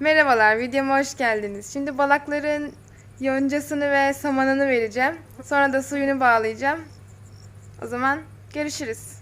Merhabalar, videoma hoş geldiniz. Şimdi balakların yoncasını ve samanını vereceğim. Sonra da suyunu bağlayacağım. O zaman görüşürüz.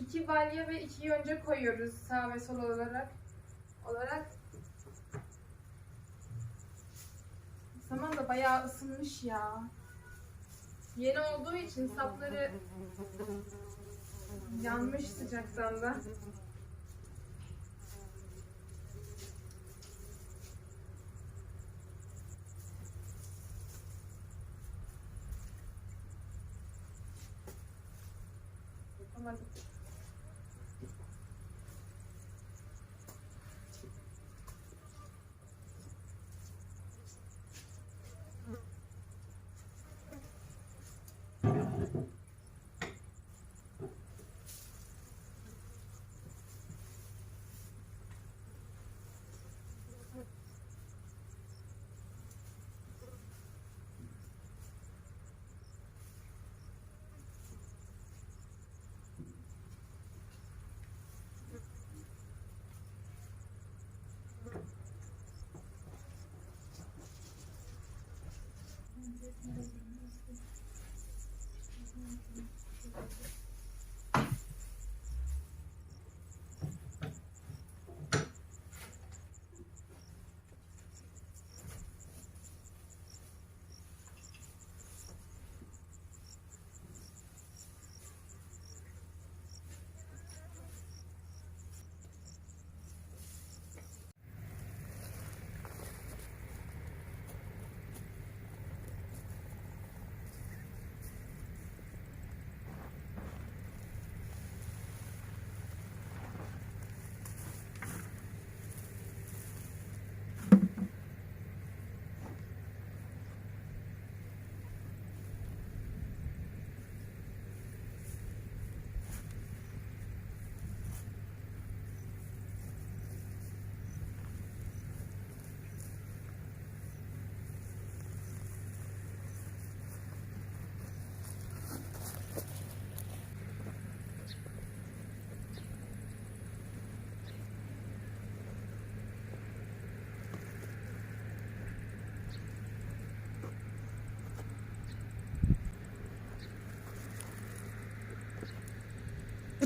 İki balya ve iki yonca koyuyoruz sağ ve sol olarak. olarak. Saman da bayağı ısınmış ya. Yeni olduğu için sapları yanmış sıcaktan da. Yapamadım.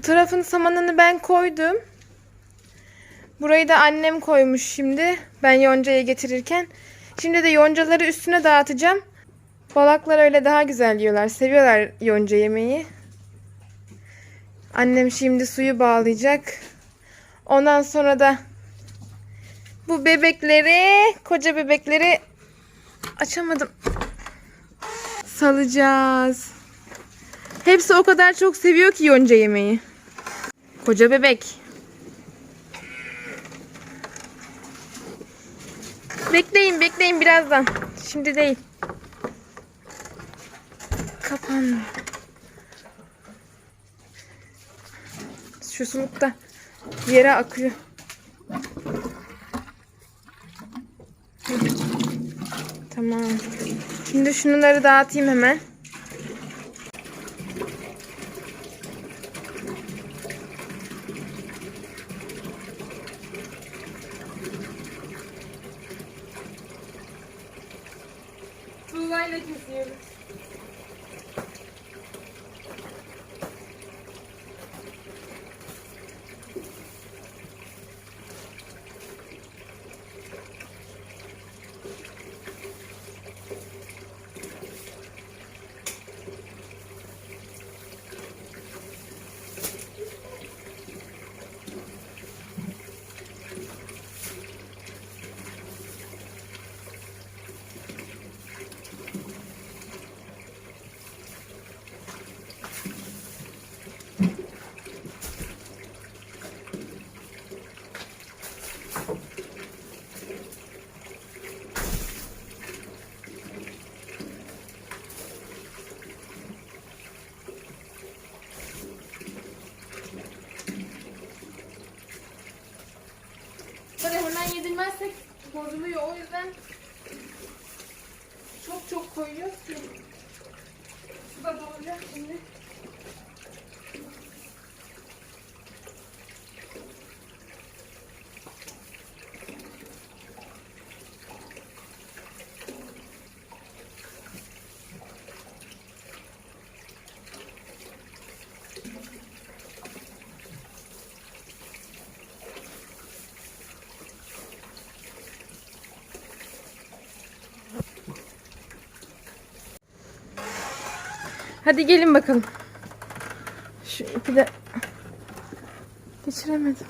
Tarafın samanını ben koydum. Burayı da annem koymuş şimdi. Ben yoncayı getirirken. Şimdi de yoncaları üstüne dağıtacağım. Balaklar öyle daha güzel yiyorlar. Seviyorlar yonca yemeği. Annem şimdi suyu bağlayacak. Ondan sonra da bu bebekleri, koca bebekleri açamadım. Salacağız. Hepsi o kadar çok seviyor ki yonca yemeği. Koca bebek. Bekleyin bekleyin birazdan. Şimdi değil. Kapan. Şu suluk da yere akıyor. Tamam. Şimdi şunları dağıtayım hemen. Hadi gelin bakalım. Şu ipi de geçiremedim.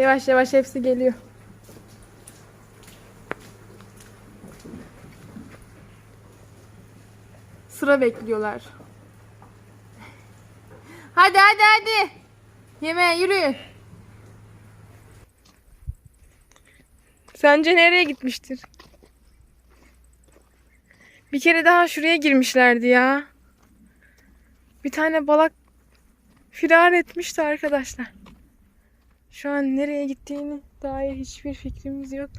Yavaş yavaş hepsi geliyor. Sıra bekliyorlar. Hadi hadi hadi. Yemeğe yürü. Sence nereye gitmiştir? Bir kere daha şuraya girmişlerdi ya. Bir tane balak firar etmişti arkadaşlar. Şu an nereye gittiğini dair hiçbir fikrimiz yok.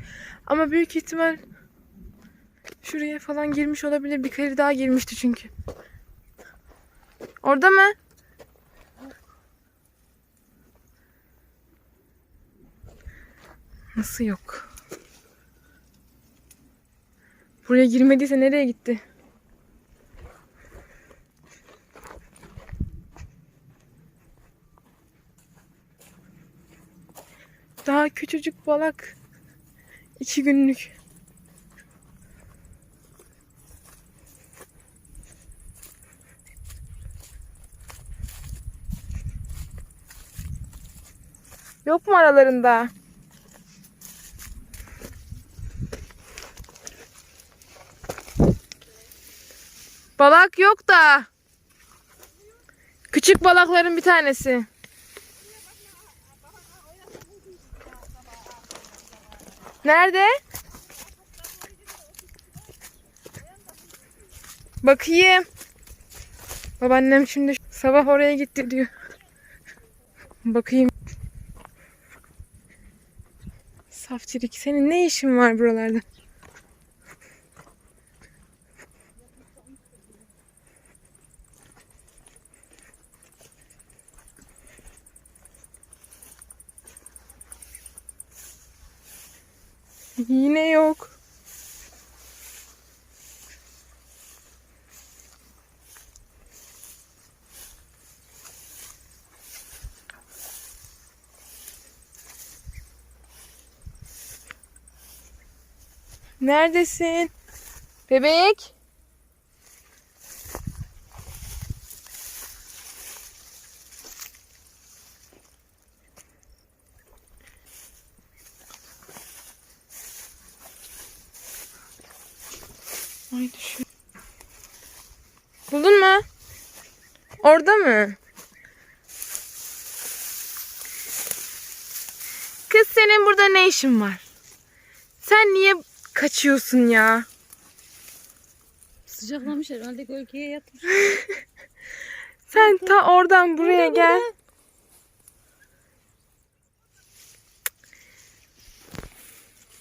Ama büyük ihtimal şuraya falan girmiş olabilir. Bir kere daha girmişti çünkü. Orada mı? Nasıl yok? Buraya girmediyse nereye gitti? Daha küçücük balak. İki günlük. Yok mu aralarında? Balak yok da. Küçük balakların bir tanesi. Nerede? Bakayım. Babaannem şimdi sabah oraya gitti diyor. Bakayım. Saftirik senin ne işin var buralarda? Yine yok. Neredesin? Bebek? Ay düşün. Buldun mu? Orada mı? Kız senin burada ne işin var? Sen niye kaçıyorsun ya? Sıcaklamış herhalde gölgeye yatmış. Sen ta oradan buraya gel.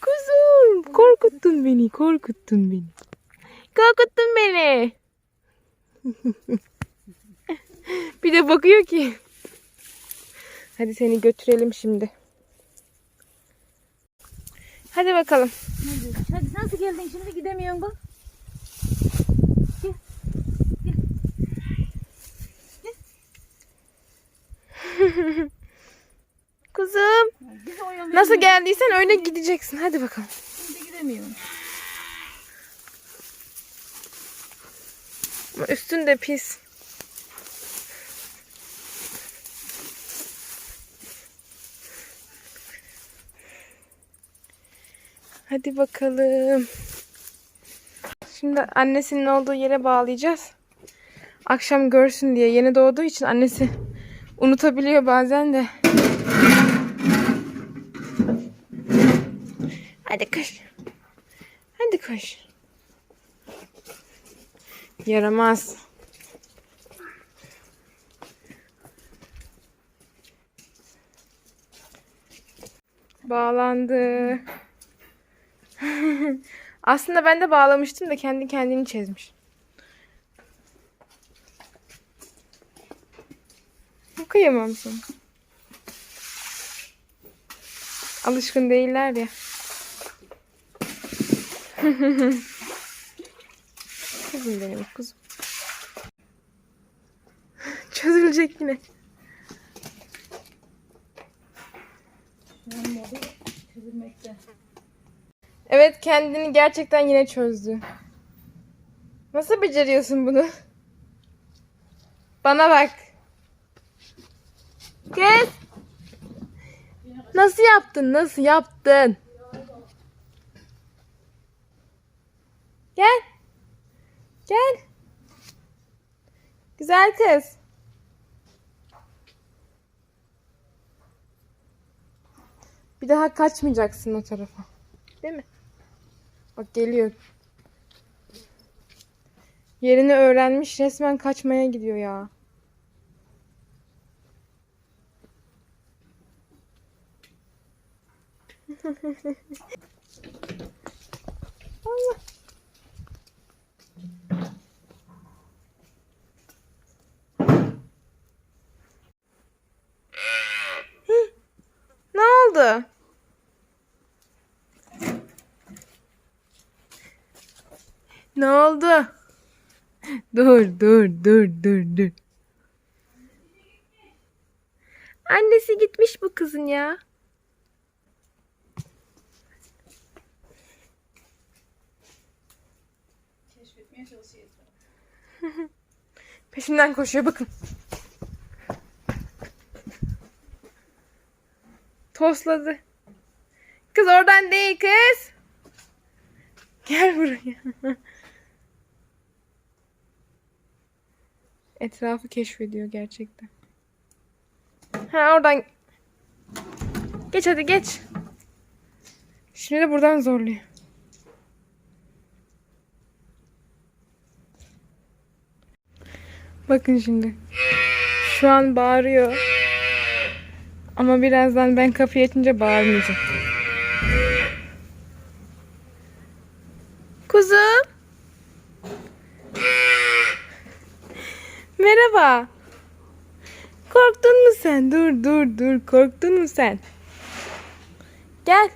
Kuzum, korkuttun beni, korkuttun beni. Korkuttun beni. Bir de bakıyor ki. Hadi seni götürelim şimdi. Hadi bakalım. Hadi nasıl geldin şimdi gidemiyorsun bu. Kuzum. Biz oyun Nasıl geldiysen öyle gideceksin. Hadi bakalım. Şimdi gidemiyorum. Üstün de pis. Hadi bakalım. Şimdi annesinin olduğu yere bağlayacağız. Akşam görsün diye yeni doğduğu için annesi unutabiliyor bazen de. Hadi koş. Hadi koş. Yaramaz. Bağlandı. Aslında ben de bağlamıştım da kendi kendini çizmiş. Kıyamam sana. Alışkın değiller ya. Kızım benim kızım. Çözülecek yine. Evet kendini gerçekten yine çözdü. Nasıl beceriyorsun bunu? Bana bak. Kız. Nasıl yaptın? Nasıl yaptın? Gel. Gel. Güzel kız. Bir daha kaçmayacaksın o tarafa. Değil mi? Bak geliyor. Yerini öğrenmiş resmen kaçmaya gidiyor ya. Allah. Hı, Ne oldu? Ne oldu? Dur, dur, dur, dur, dur. Annesi gitmiş bu kızın ya. Peşinden koşuyor bakın. Tosladı. Kız oradan değil kız. Gel buraya. Etrafı keşfediyor gerçekten. Ha oradan. Geç hadi geç. Şimdi de buradan zorluyor. Bakın şimdi. Şu an bağırıyor. Ama birazdan ben kapıyı açınca bağırmayacak. Kuzum. Merhaba. Korktun mu sen? Dur dur dur. Korktun mu sen? Gel.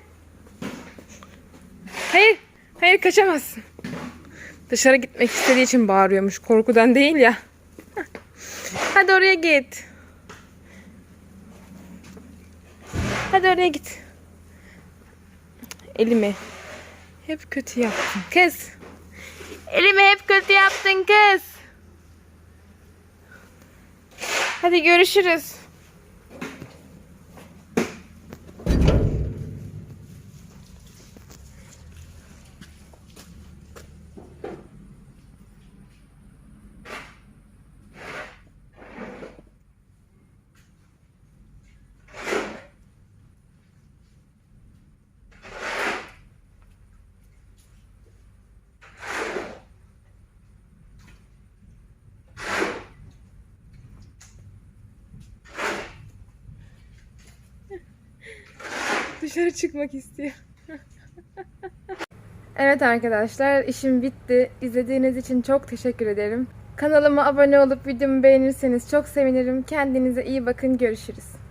Hayır. Hayır kaçamazsın. Dışarı gitmek istediği için bağırıyormuş. Korkudan değil ya. Hadi oraya git. Hadi oraya git. Elimi hep kötü yaptın kız. Elimi hep kötü yaptın kız. Hadi görüşürüz. Dışarı çıkmak istiyor. evet arkadaşlar işim bitti. İzlediğiniz için çok teşekkür ederim. Kanalıma abone olup videomu beğenirseniz çok sevinirim. Kendinize iyi bakın. Görüşürüz.